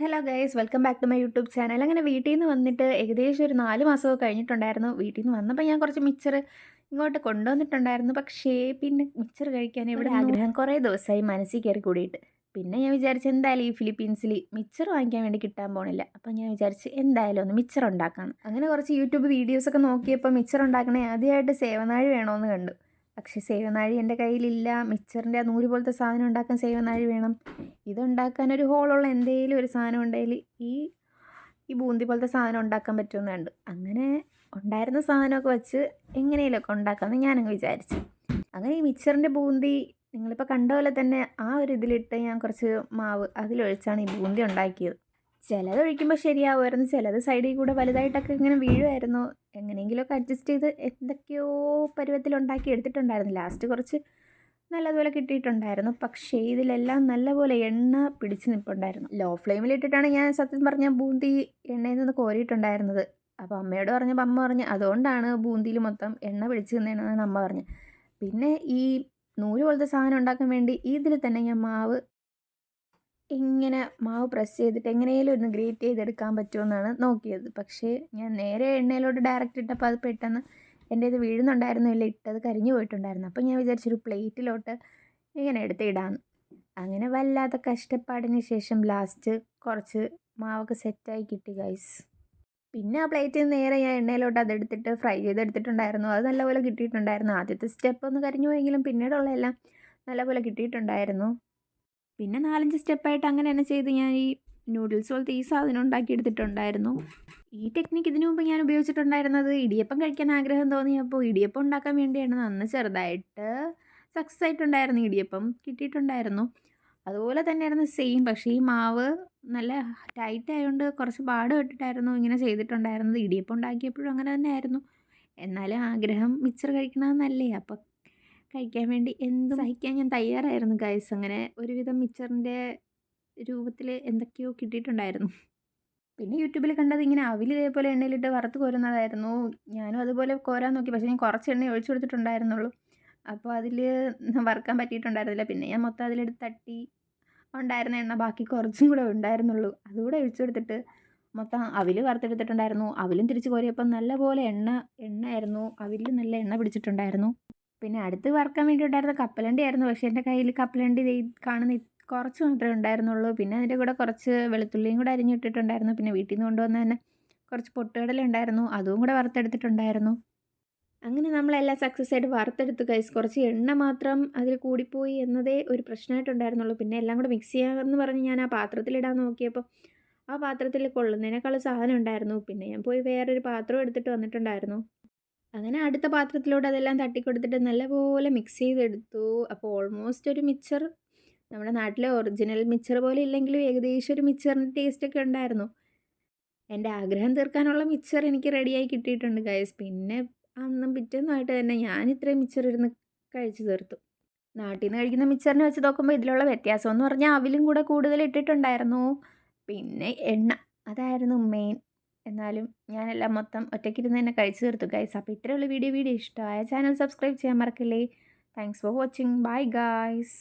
Hello guys welcome back to my YouTube channel അങ്ങനെ വീട്ടിൽ നിന്ന് വന്നിട്ട് ഏകദേശം ഒരു നാല് മാസമൊക്കെ കഴിഞ്ഞിട്ടുണ്ടായിരുന്നു. വീട്ടിൽ നിന്ന് വന്നപ്പോൾ ഞാൻ കുറച്ച് മിച്ചർ ഇങ്ങോട്ട് കൊണ്ടുവന്നിട്ടുണ്ടായിരുന്നു. പക്ഷേ പിന്നെ മിച്ചർ കഴിക്കാൻ ഇവിടെ ആഗ്രഹം കുറേ ദിവസമായി മനസ്സിൽ കയറി കൂടിയിട്ട്. പിന്നെ ഞാൻ വിചാരിച്ചു എന്തായാലും ഈ ഫിലിപ്പീൻസിൽ മിച്ചർ വാങ്ങിക്കാൻ വേണ്ടി കിട്ടാൻ പോണില്ല. അപ്പോൾ ഞാൻ വിചാരിച്ച് എന്തായാലും ഒന്ന് മിച്ചർ ഉണ്ടാക്കാം അങ്ങനെ കുറച്ച് യൂട്യൂബ് വീഡിയോസൊക്കെ നോക്കിയപ്പോൾ മിച്ചർ ഉണ്ടാക്കണേ ആദ്യമായിട്ട് സേവനാഴി വേണമെന്ന് കണ്ടു. പക്ഷേ സേവനാഴി എന്റെ കയ്യിലില്ല. മിച്ചറിന്റെ ആ നൂൽ പോലത്തെ സാധനം ഉണ്ടാക്കാൻ സേവനാഴി വേണം. ഇതുണ്ടാക്കാൻ ഒരു ഹോളുള്ള എന്തെങ്കിലും ഒരു സാധനം ഉണ്ടെങ്കിൽ ഈ ഈ ബൂന്തി പോലത്തെ സാധനം ഉണ്ടാക്കാൻ പറ്റുമെന്ന് കണ്ടു അങ്ങനെ ഉണ്ടായിരുന്ന സാധനമൊക്കെ വെച്ച് എങ്ങനെയൊക്കെ ഉണ്ടാക്കാമെന്ന് ഞാനങ്ങ് വിചാരിച്ചു. അങ്ങനെ ഈ മിച്ചറിന്റെ ബൂന്തി നിങ്ങളിപ്പോൾ കണ്ട പോലെ തന്നെ ആ ഒരു ഇതിലിട്ട് ഞാൻ കുറച്ച് മാവ് അതിലൊഴിച്ചാണ് ഈ ബൂന്തി ഉണ്ടാക്കിയത്. ചിലത് ഒഴിക്കുമ്പോൾ ശരിയാവുമായിരുന്നു. ചിലത് സൈഡിൽ കൂടെ വലുതായിട്ടൊക്കെ ഇങ്ങനെ വീഴുമായിരുന്നു. എങ്ങനെയെങ്കിലുമൊക്കെ അഡ്ജസ്റ്റ് ചെയ്ത് എന്തൊക്കെയോ പരുവത്തിലുണ്ടാക്കി എടുത്തിട്ടുണ്ടായിരുന്നു. ലാസ്റ്റ് കുറച്ച് നല്ലതുപോലെ കിട്ടിയിട്ടുണ്ടായിരുന്നു. പക്ഷേ ഇതിലെല്ലാം നല്ലപോലെ എണ്ണ പിടിച്ച് നിൽപ്പുണ്ടായിരുന്നു ലോ ഫ്ലെയിമിൽ ഫ്ലെയിമിലിട്ടിട്ടാണ് ഞാൻ സത്യം പറഞ്ഞ ബൂന്തി എണ്ണയിൽ നിന്ന് കോരിയിട്ടുണ്ടായിരുന്നത്. അപ്പോൾ അമ്മയോട് പറഞ്ഞപ്പോൾ അമ്മ പറഞ്ഞു അതുകൊണ്ടാണ് ബൂന്തിയിൽ മൊത്തം എണ്ണ പിടിച്ച് നിന്നതെന്നാണ് അമ്മ പറഞ്ഞു പിന്നെ ഈ നൂൽ പോലത്തെ സാധനം ഉണ്ടാക്കാൻ വേണ്ടി ഇതിൽ തന്നെ ഞാൻ മാവ് ഇങ്ങനെ മാവ് പ്രസ് ചെയ്തിട്ട് എങ്ങനെയും ഒന്ന് ഗ്രേറ്റ് ചെയ്തെടുക്കാൻ പറ്റുമെന്നാണ് നോക്കിയത്. പക്ഷേ ഞാൻ നേരെ എണ്ണയിലോട്ട് ഡയറക്റ്റ് ഇട്ടപ്പോൾ അത് പെട്ടെന്ന് എന്റെ ഇത് വീഴുന്നുണ്ടായിരുന്നു ഇല്ല ഇട്ടത് കരിഞ്ഞു പോയിട്ടുണ്ടായിരുന്നു. അപ്പോൾ ഞാൻ വിചാരിച്ചൊരു പ്ലേറ്റിലോട്ട് ഇങ്ങനെ എടുത്ത് ഇടാന്ന്. അങ്ങനെ വല്ലാത്ത കഷ്ടപ്പാടിന് ശേഷം ലാസ്റ്റ് കുറച്ച് മാവൊക്കെ സെറ്റായി കിട്ടി ഗൈസ് പിന്നെ ആ പ്ലേറ്റിൽ നേരെ ഞാൻ എണ്ണയിലോട്ട് അതെടുത്തിട്ട് ഫ്രൈ ചെയ്തെടുത്തിട്ടുണ്ടായിരുന്നു. അത് നല്ലപോലെ കിട്ടിയിട്ടുണ്ടായിരുന്നു. ആദ്യത്തെ സ്റ്റെപ്പ് ഒന്ന് കരിഞ്ഞു പോയെങ്കിലും പിന്നീടുള്ള എല്ലാം നല്ലപോലെ കിട്ടിയിട്ടുണ്ടായിരുന്നു. പിന്നെ നാലഞ്ച് സ്റ്റെപ്പായിട്ട് അങ്ങനെ തന്നെ ചെയ്ത് ഞാൻ ഈ നൂഡിൽസ് പോലത്തെ ഈ സാധനം ഉണ്ടാക്കിയെടുത്തിട്ടുണ്ടായിരുന്നു. ഈ ടെക്നിക്ക് ഇതിനു മുമ്പ് ഞാൻ ഉപയോഗിച്ചിട്ടുണ്ടായിരുന്നത് ഇടിയപ്പം കഴിക്കാൻ ആഗ്രഹം തോന്നിയപ്പോൾ ഇടിയപ്പം ഉണ്ടാക്കാൻ വേണ്ടിയാണ് അന്ന് ചെറുതായിട്ട് സക്സസ് ആയിട്ടുണ്ടായിരുന്നു ഇടിയപ്പം കിട്ടിയിട്ടുണ്ടായിരുന്നു. അതുപോലെ തന്നെയായിരുന്നു സെയിം പക്ഷേ ഈ മാവ് നല്ല ടൈറ്റ് ആയതുകൊണ്ട് കുറച്ച് പാട് പെട്ടിട്ടായിരുന്നു ഇങ്ങനെ ചെയ്തിട്ടുണ്ടായിരുന്നത്. ഇടിയപ്പം ഉണ്ടാക്കിയപ്പോഴും അങ്ങനെ തന്നെ ആയിരുന്നു എന്നാലും ആഗ്രഹം മിച്ചർ കഴിക്കണമെന്നല്ലേ അപ്പം കഴിക്കാൻ വേണ്ടി എന്തും സഹിക്കാൻ ഞാൻ തയ്യാറായിരുന്നു ഗൈസ്. അങ്ങനെ ഒരുവിധം മിച്ചറിന്റെ രൂപത്തിൽ എന്തൊക്കെയോ കിട്ടിയിട്ടുണ്ടായിരുന്നു. പിന്നെ യൂട്യൂബിൽ കണ്ടത് ഇങ്ങനെ അവിൽ ഇതേപോലെ എണ്ണയിലിട്ട് വറുത്ത് കോരുന്നതായിരുന്നു. ഞാനും അതുപോലെ കോരാൻ നോക്കി. പക്ഷേ ഞാൻ കുറച്ച് എണ്ണ ഒഴിച്ചു കൊടുത്തിട്ടുണ്ടായിരുന്നുള്ളൂ. അപ്പോൾ അതിൽ വറുക്കാൻ പറ്റിയിട്ടുണ്ടായിരുന്നില്ല. പിന്നെ ഞാൻ മൊത്തം അതിലെടുത്ത് തട്ടി ഉണ്ടായിരുന്ന എണ്ണ ബാക്കി കുറച്ചും കൂടെ ഉണ്ടായിരുന്നുള്ളൂ. അതുകൂടെ ഒഴിച്ചു കൊടുത്തിട്ട് മൊത്തം അവിൽ വറുത്തെടുത്തിട്ടുണ്ടായിരുന്നു. അവിലും തിരിച്ച് കോരിയപ്പം നല്ലപോലെ എണ്ണ എണ്ണയായിരുന്നു. അവിൽ നല്ല എണ്ണ പിടിച്ചിട്ടുണ്ടായിരുന്നു. പിന്നെ അടുത്ത് വറക്കാൻ വേണ്ടി ഉണ്ടായിരുന്ന കപ്പലണ്ടി ആയിരുന്നു പക്ഷേ എന്റെ കയ്യിൽ കപ്പലണ്ടി കാണുന്ന കുറച്ച് മാത്രമേ ഉണ്ടായിരുന്നുള്ളൂ. പിന്നെ അതിന്റെ കൂടെ കുറച്ച് വെളുത്തുള്ളിയും കൂടെ അരിഞ്ഞിട്ടിട്ടുണ്ടായിരുന്നു പിന്നെ വീട്ടിൽ നിന്ന് കൊണ്ടുവന്ന തന്നെ കുറച്ച് പൊട്ടുകടല ഉണ്ടായിരുന്നു. അതും കൂടെ വറുത്തെടുത്തിട്ടുണ്ടായിരുന്നു. അങ്ങനെ നമ്മളെല്ലാം സക്സസ് ആയിട്ട് വറുത്തെടുത്ത് കൈസ് കുറച്ച് എണ്ണ മാത്രം അതിൽ കൂടിപ്പോയി എന്നതേ ഒരു പ്രശ്നമായിട്ടുണ്ടായിരുന്നുള്ളൂ. പിന്നെ എല്ലാം കൂടെ മിക്സ് ചെയ്യാമെന്ന് പറഞ്ഞ് ഞാൻ ആ പാത്രത്തിലിടാൻ നോക്കിയപ്പോൾ ആ പാത്രത്തിൽ കൊള്ളുന്നതിനേക്കാൾ സാധനം ഉണ്ടായിരുന്നു. പിന്നെ ഞാൻ പോയി വേറൊരു പാത്രം എടുത്തിട്ട് വന്നിട്ടുണ്ടായിരുന്നു. അങ്ങനെ അടുത്ത പാത്രത്തിലോട്ട് അതെല്ലാം തട്ടിക്കൊടുത്തിട്ട് നല്ലപോലെ മിക്സ് ചെയ്തെടുത്തു. അപ്പോൾ ഓൾമോസ്റ്റ് ഒരു മിക്സർ നമ്മുടെ നാട്ടിലെ ഒറിജിനൽ മിക്സർ പോലെ ഇല്ലെങ്കിലും ഏകദേശം ഒരു മിക്സറിന്റെ ടേസ്റ്റൊക്കെ ഉണ്ടായിരുന്നു. എന്റെ ആഗ്രഹം തീർക്കാനുള്ള മിക്സർ എനിക്ക് റെഡിയായി കിട്ടിയിട്ടുണ്ട് ഗൈസ് പിന്നെ അന്നും പിറ്റേന്നുമായിട്ട് തന്നെ ഞാൻ ഇത്രയും മിക്സർ ഇരുന്ന് കഴിച്ചു തീർത്തു. നാട്ടിൽ നിന്ന് കഴിക്കുന്ന മിക്സറിനെ വെച്ച് നോക്കുമ്പോൾ ഇതിലുള്ള വ്യത്യാസം എന്ന് പറഞ്ഞാൽ അവിലും കൂടെ കൂടുതൽ ഇട്ടിട്ടുണ്ടായിരുന്നു. പിന്നെ എണ്ണ അതായിരുന്നു മെയിൻ എന്നാലും ഞാനെല്ലാം മൊത്തം ഒറ്റയ്ക്കിരുന്ന് തന്നെ കഴിച്ചു തീർത്തു ഗൈസ് അപ്പോൾ ഇത്രയുള്ള വീഡിയോ. വീഡിയോ ഇഷ്ടമായ ചാനൽ സബ്സ്ക്രൈബ് ചെയ്യാൻ മറക്കില്ലേ. Thanks for watching bye guys